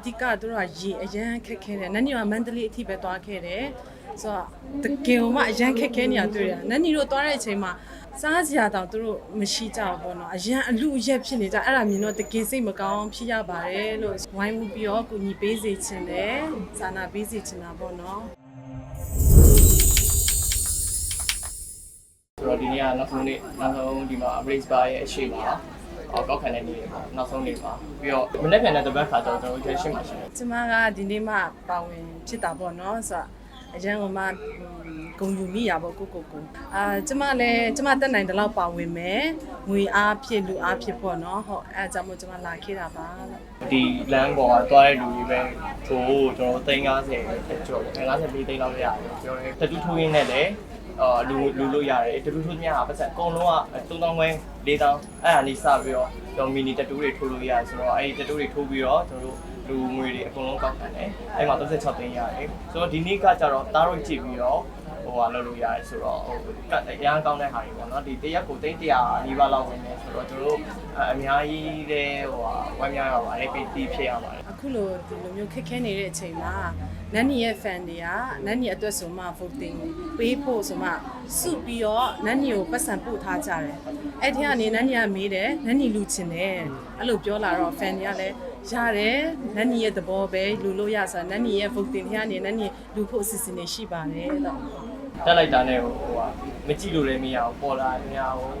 အဓိကသူတို့ကရေအရန်ခက်ခဲတယ်နန်းနီကမန္တလေးအထိပဲသွားခဲ့တယ်ဆိုတော့တကယ်မှအရန်ခက်ခဲနေရတွေ့တယ်နန်းနီတို့သွားတဲ့အချိန်မှာစားစရာတောင်သူတို့မရှိကြဘူးပေါ့နော်အရန်အလူအရက်ဖြစ်နေကြအဲ့ဒါမြင်တော့တကယ်စိတ်မကောင်းဖြစ်ရပါတယ်လို့ဝိုင်းမှုပြီးတော့ကိုညီပေးစေချင်တယ်စာနာပေးစေချင်တာပေါ့နော်ဆိုတော့ဒီနေ့ကနောက်ဆုံးနေ့နောက်ဆုံးဒီမှာ brace bar ရဲ့အရှိမှာ အော်ကောက်ခံတဲ့နေ့ပေါ့နောက်ဆုံးနေ့မှာပြီးတော့မနေ့ကနဲ့တပတ်ခါတော့ကျွန်တော်တို့ session မှာရှိတယ်ကျမကဒီနေ့မှပါဝင်ဖြစ်တာပေါ့နော်ဆိုတော့အရန်ကမှဂုံယူမိရပေါ့ကိုကိုကိုအာကျမလည်းကျမတက်နိုင်တဲ့လောက်ပါဝင်မယ်ငွေအားဖြစ်လူအားဖြစ်ပေါ့နော်ဟုတ်အဲအကြောင့်မို့ကျမလာခဲ့တာပါလို့ဒီလမ်းပေါ်ကသွားတဲ့လူတွေပဲထိုးကျွန်တော်350ထက်ကျော်တယ်50ပြီး3လောက်ရတယ်ပြောတယ်တတူးထိုးရင်းနဲ့လည်း အာလူလူလို့ရတယ်တတူးထိုးမြတ်ဟာပတ်စံအကုန်လုံးက3000ခွဲ4000အဲ့ဒါလေးစပြီးတော့ကျွန်တော်မီနီတတူးတွေထိုးလို့ရတယ်ဆိုတော့အဲ့ဒီတတူးတွေထိုးပြီးတော့ကျွန်တော်တို့လူငွေတွေအကုန်လုံးကောက်ခံတယ်အဲ့မှာ36သိန်းရတယ်ဆိုတော့ဒီနေ့ကကြတော့တားရိုက်ကြည့်ပြီးတော့ ဟိုဟာလုပ်လို့ရတယ်ဆိုတော့ဟိုကအရန်ကောင်းတဲ့ဟာတွေပေါ့နော်ဒီတရက်ကိုသိန်း100နီးပါးလောက်ဝင်နေဆိုတော့ကျွန်တော်တို့အများကြီးတဲ့ဟိုဟာဝမ်းများရပါတယ်ပြီးတီးဖြစ်ရပါတယ်အခုလိုဒီလိုမျိုးခက်ခဲနေတဲ့အချိန်မှာနန်းနီရဲ့ fan တွေကနန်းနီအတွက်ဆိုမှ voting ပေးဖို့ဆိုမှစုပြီးတော့နန်းနီကိုပတ်စံပို့ထားကြတယ်အဲ့ဒီကနေနန်းနီကမေးတယ်နန်းနီလူချင်တယ်အဲ့လိုပြောလာတော့ fan တွေကလည်းရတယ်နန်းနီရဲ့သဘောပဲလူလို့ရဆိုတော့နန်းနီရဲ့ voting တွေကနေနန်းနီလူဖို့အစီအစဉ်တွေရှိပါတယ်လို့ တက်လိုက်တာနဲ့ဟိုဟိုဟာမကြည့်လို့လည်းမရဘူးပေါ်လာနေရဟို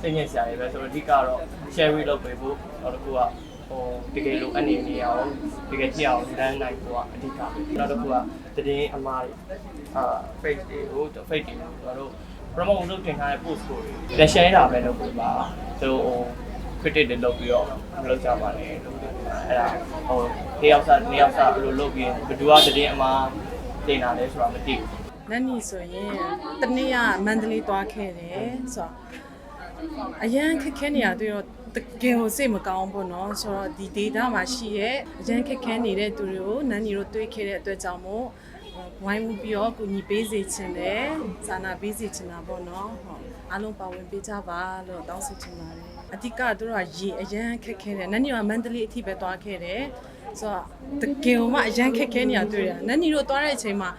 စိတ်ညစ်စရာတွေပဲဆိုတော့အဓိကတော့ share လုပ်ပေးဖို့နောက်တစ်ခုကဟိုတကယ်လို့အနေနေရအောင်တကယ်ကြည့်အောင်လမ်းနိုင်ဖို့ကအဓိကနောက်တစ်ခုကတည်င်းအမားတွေအာ face တွေကို face တွေကျွန်တော်တို့ promote လုပ်တင်ထားတဲ့ post ကိုလည်း share တာပဲလုပ်ပေးပါဆိုဟို critic တွေလုပ်ပြီးတော့မလုပ်ကြပါနဲ့လို့အဲ့ဒါဟိုတယောက်စားနှစ်ယောက်စားဘယ်လိုလုပ်ပြီးဘယ်သူကတည်င်းအမားတင်တာလဲဆိုတာမသိဘူး နန်းနီဆိုရင်တနေ့ကမန္တလေးသွားခဲ့တယ်ဆိုတော့အရန်ခက်ခဲနေရတွေ့တော့တကယ်ကိုစိတ်မကောင်းဘူးเนาะဆိုတော့ဒီ data မှာရှိရဲ့အရန်ခက်ခဲနေတဲ့သူတွေကိုနန်းနီတို့တွေးခဲ့တဲ့အတွက်ကြောင့်မို့ဝိုင်းမှုပြီးတော့ကိုညီပေးစေချင်တယ်စာနာပေးစေချင်တာပေါ့เนาะဟုတ်အားလုံးပါဝင်ပေးကြပါလို့တောင်းဆိုချင်ပါတယ်အဓိကသူတို့ကရေအရန်ခက်ခဲတယ်နန်းနီကမန္တလေးအထိပဲသွားခဲ့တယ်ဆိုတော့တကယ်မှအရန်ခက်ခဲနေရတွေ့တယ်နန်းနီတို့သွားတဲ့အချိန်မှာ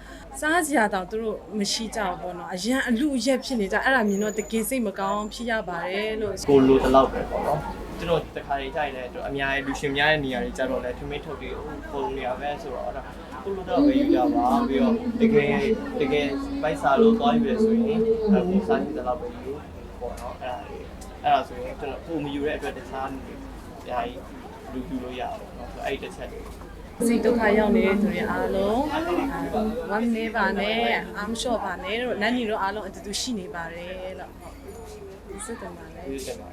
စားစရာတောင်သူတို့မရှိကြဘူးပေါ့နော်အရန်အလူအရက်ဖြစ်နေကြအဲ့ဒါမြင်တော့တကယ်စိတ်မကောင်းဖြစ်ရပါတယ်လို့ကိုလိုတလောက်ပဲပေါ့နော်ကျွန်တော်တခါလေးကြိုက်လဲအများကြီးလူရှင်များတဲ့နေရာတွေကြတော့လဲထမင်းထုတ်တွေပုံနေရပဲဆိုတော့အဲ့ဒါကိုလိုတော့ပဲယူကြပါပြီးတော့တကယ်တကယ်ပိုက်စာလို့သွားယူရဆိုရင်အခုစားကြည့်တလောက်ပဲယူပေါ့နော်အဲ့ဒါလေးအဲ့ဒါဆိုရင်ကျွန်တော်ကိုမယူတဲ့အတွက်တခြားနေအ များကြီးလူယူလို့ရအောင်နော်ဆိုအဲ့ဒီတစ်ချက်လေးစိတ်ဒုက္ခရောက်နေတဲ့သူတွေအားလုံးဝမ်းနေပါနဲ့အာမလျှော့ပါနဲ့လို့နန်းနီတို့အားလုံးအတူတူရှိနေပါတယ်လို့ဟုတ်စစ်တယ်ပါလေဒီစက်ပါ